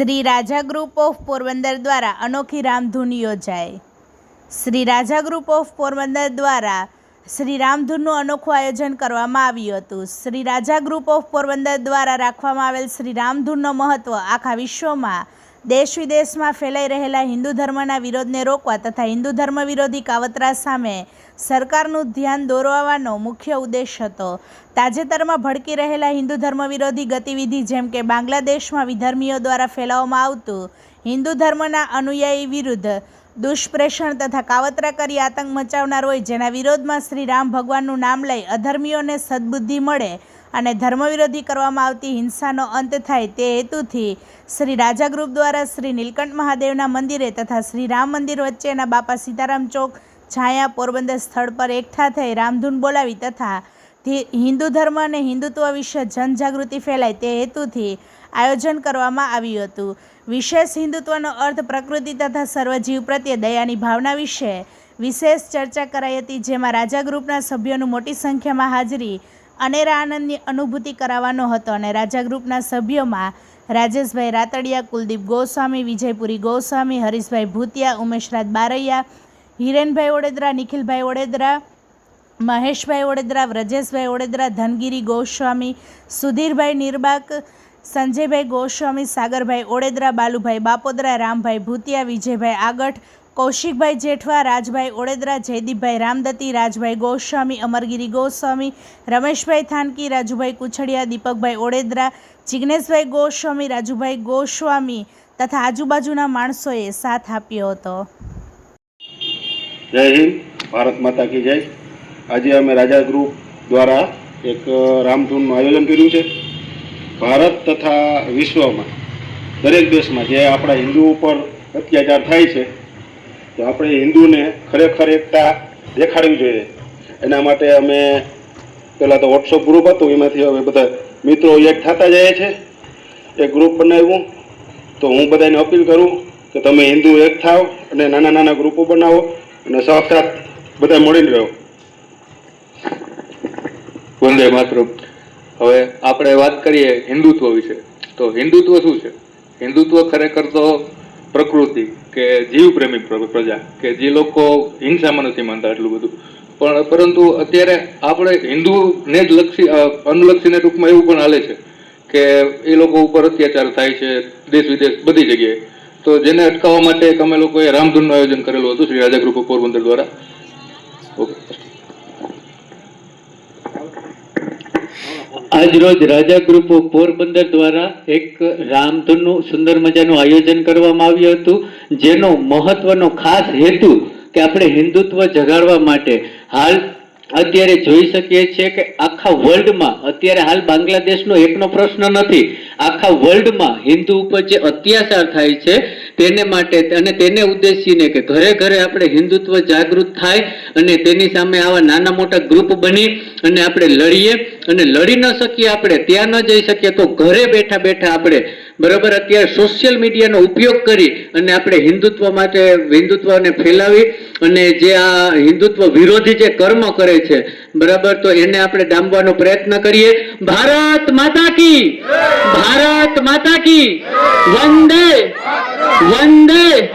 Shri Raja group of Porbandar દ્વારા અનોખી રામધૂન યોજાઈ. શ્રી રાજા ગ્રુપ ઓફ પોરબંદર દ્વારા શ્રી રામધૂનનું અનોખું આયોજન કરવામાં આવ્યું હતું. શ્રી રાજા ગ્રુપ ઓફ પોરબંદર દ્વારા રાખવામાં આવેલ શ્રી રામધૂનનો મહત્ત્વ આખા વિશ્વમાં દેશ વિદેશમાં ફેલાઈ રહેલા હિન્દુ ધર્મના વિરોધને રોકવા તથા હિન્દુ ધર્મ વિરોધી કાવતરા સામે સરકારનું ધ્યાન દોરવાનો મુખ્ય ઉદ્દેશ હતો. તાજેતરમાં ભડકી રહેલા હિન્દુ ધર્મ વિરોધી ગતિવિધિ જેમ કે બાંગ્લાદેશમાં વિધર્મીઓ દ્વારા ફેલાવવામાં આવતું હિન્દુ ધર્મના અનુયાયી વિરુદ્ધ દુષ્પ્રેષણ તથા કાવતરા કરી આતંક મચાવનાર હોય જેના વિરોધમાં શ્રી રામ ભગવાનનું નામ લઈ અધર્મીઓને સદબુદ્ધિ મળે અને ધર્મવિરોધી કરવામાં આવતી હિંસાનો અંત થાય તે હેતુથી શ્રી રાજા ગ્રુપ દ્વારા શ્રી નીલકંઠ મહાદેવના મંદિરે તથા શ્રી રામ મંદિર વચ્ચેના બાપા સીતારામ ચોક, છાયા પોરબંદર સ્થળ પર એકઠા થઈ રામધૂન બોલાવી તથા હિન્દુ ધર્મ અને હિન્દુત્વ વિશે જનજાગૃતિ ફેલાય તે હેતુથી આયોજન કરવામાં આવ્યું હતું. વિશેષ હિન્દુત્વનો અર્થ પ્રકૃતિ તથા સર્વજીવ પ્રત્યે દયાની ભાવના વિશે વિશેષ ચર્ચા કરાઈ હતી, જેમાં રાજા ગ્રુપના સભ્યોનું મોટી સંખ્યામાં હાજરી અનેરા આનંદની અનુભૂતિ કરાવવાનો હતો અને રાજા ગ્રુપના સભ્યોમાં રાજેશભાઈ રાતડિયા, કુલદીપ ગોસ્વામી, વિજયપુરી ગોસ્વામી, હરીશભાઈ ભૂતિયા, ઉમેશરાજ બારૈયા, હિરેનભાઈ ઓડેદરા, નિખિલભાઈ ઓડેદરા મહેશભાઈ ઓડેદરા વ્રજેશભાઈ ઓડેદરા ધનગીરી ગોસ્વામી, સુધીરભાઈ નિર્બાક સંજયભાઈ ગોસ્વામી, સાગરભાઈ ઓડેદરા, બાલુભાઈ બાપોદરા, રામભાઈ ભૂતિયા, વિજયભાઈ આગઠ કૌશિકભાઈ જેઠવા, રાજભાઈ ઓડેદરા, જયદીપભાઈ રામદત્તી, રાજભાઈ ગોસ્વામી, અમરગીરી ગોસ્વામી, રમેશભાઈ થાનકી, રાજુભાઈ કુછડિયા, દીપકભાઈ ઓડેદરા, જિગ્નેશભાઈ ગોસ્વામી, રાજુભાઈ ગોસ્વામી તથા આજુબાજુના માણસોએ સાથ આપ્યો હતો. જય હિન્દ. ભારત માતા કી જય. આજે અમે રાજા ગ્રુપ દ્વારા એક રામધૂનનું આયોજન કર્યું છે. ભારત તથા વિશ્વમાં, દરેક દેશમાં જે આપણા હિન્દુ ઉપર અત્યાચાર થાય છે, તો આપણે હિન્દુને ખરેખર એકતા દેખાડવી જોઈએ. એના માટે અમે પહેલાં તો વોટ્સઅપ ગ્રુપ હતું, એમાંથી હવે બધા મિત્રો એક થતા જાય છે. એક ગ્રુપ બનાવ્યું. તો હું બધાને અપીલ કરું કે તમે હિન્દુ એક થાવ અને નાના નાના ગ્રુપો બનાવો અને સાક્ષાત બધા મળીને રહો. વંદે માતરમ. હવે આપણે વાત કરીએ હિન્દુત્વ વિશે. તો હિન્દુત્વ શું છે? હિન્દુત્વ ખરેખર તો પ્રકૃતિ કે જીવ પ્રેમી પ્રજા, કે જે લોકો હિંસામાં નથી માનતા એટલું બધું. પણ પરંતુ અત્યારે આપણે હિન્દુને જ લક્ષી અનુલક્ષીને ટૂંકમાં એવું પણ હાલે છે કે એ લોકો ઉપર અત્યાચાર થાય છે, દેશ વિદેશ બધી જગ્યાએ. તો જેને અટકાવવા માટે અમે લોકોએ રામધૂનનું આયોજન કરેલું હતું, શ્રી રાજા ગ્રુપ ઓફ પોરબંદર દ્વારા. ઓકે. આજરોજ રાજા ગ્રુપ પોરબંદર દ્વારા એક રામધૂનનું સુંદર મજાનું આયોજન કરવામાં આવ્યું હતું, જેનો મહત્વનો ખાસ હેતુ કે આપણે હિન્દુત્વ જગાડવા માટે હાલ અત્યારે જોઈ શકીએ છીએ કે આખા વર્લ્ડમાં, અત્યારે હાલ બાંગ્લાદેશનો એકનો પ્રશ્ન નથી, આખા વર્લ્ડમાં હિન્દુ ઉપર જે અત્યાચાર થાય છે તેને માટે અને તેને ઉદ્દેશીને કે ઘરે ઘરે આપણે હિન્દુત્વ જાગૃત થાય અને તેની સામે આવા નાના મોટા ગ્રુપ બની અને આપણે લડીએ અને લડી ન શકીએ આપણે, ત્યાં ન જઈ શકીએ, તો ઘરે બેઠા બેઠા આપણે બરાબર અત્યારે સોશિયલ મીડિયાનો ઉપયોગ કરી અને આપણે હિન્દુત્વ માટે હિન્દુત્વને ફેલાવી અને જે આ હિન્દુત્વ વિરોધી જે કર્મ કરે છે, બરાબર, તો એને આપણે ડામવાનો પ્રયત્ન કરીએ. ભારત માતા કી! ભારત માતા કી! વંદે વંદે